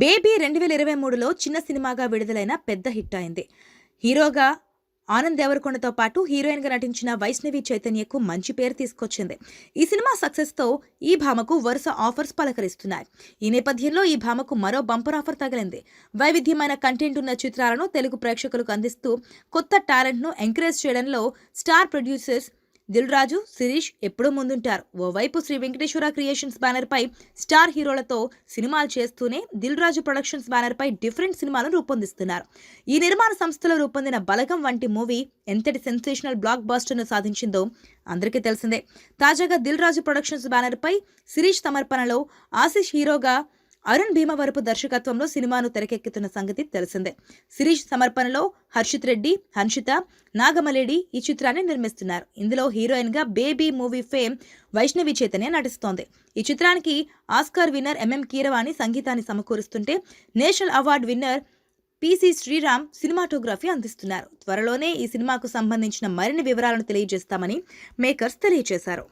Baby రెండు వేల ఇరవై మూడులో చిన్న సినిమాగా విడుదలైన పెద్ద హిట్ అయింది. హీరోగా ఆనంద్ దేవరకొండతో పాటు హీరోయిన్గా నటించిన వైష్ణవి చైతన్యకు మంచి పేరు తీసుకొచ్చింది. ఈ సినిమా సక్సెస్తో ఈ భామకు వరుస ఆఫర్స్ పలకరిస్తున్నాయి. ఈ నేపథ్యంలో ఈ భామకు మరో బంపర్ ఆఫర్ తగిలింది. వైవిధ్యమైన కంటెంట్ ఉన్న చిత్రాలను తెలుగు ప్రేక్షకులకు అందిస్తూ కొత్త టాలెంట్ను ఎంకరేజ్ చేయడంలో స్టార్ ప్రొడ్యూసర్స్ దిల్ రాజు శిరీష్ ఎప్పుడూ ముందుంటారు. ఓవైపు శ్రీ వెంకటేశ్వర క్రియేషన్స్ బ్యానర్పై స్టార్ హీరోలతో సినిమాలు చేస్తూనే దిల్ రాజు ప్రొడక్షన్స్ బ్యానర్పై డిఫరెంట్ సినిమాలను రూపొందిస్తున్నారు. ఈ నిర్మాణ సంస్థలో రూపొందిన బలగం వంటి మూవీ ఎంతటి సెన్సేషనల్ బ్లాక్ బాస్టర్ను సాధించిందో అందరికీ తెలిసిందే. తాజాగా దిల్ రాజు ప్రొడక్షన్స్ బ్యానర్పై శిరీష్ సమర్పణలో ఆశిష్ హీరోగా అరుణ్ భీమవరపు దర్శకత్వంలో సినిమాను తెరకెక్కుతున్న సంగతి తెలిసిందే. శిరీష్ సమర్పణలో హర్షిత్ రెడ్డి హన్షిత నాగమలేడి ఈ చిత్రాన్ని నిర్మిస్తున్నారు. ఇందులో హీరోయిన్గా baby movie fame Vaishnavi Chaitanya నటిస్తోంది. ఈ చిత్రానికి Oscar winner M M Keeravani సంగీతాన్ని సమకూరుస్తుంటే national award winner P C Sreeram cinematography అందిస్తున్నారు. త్వరలోనే ఈ సినిమాకు సంబంధించిన మరిన్ని వివరాలను తెలియజేస్తామని మేకర్స్ తెలియజేశారు.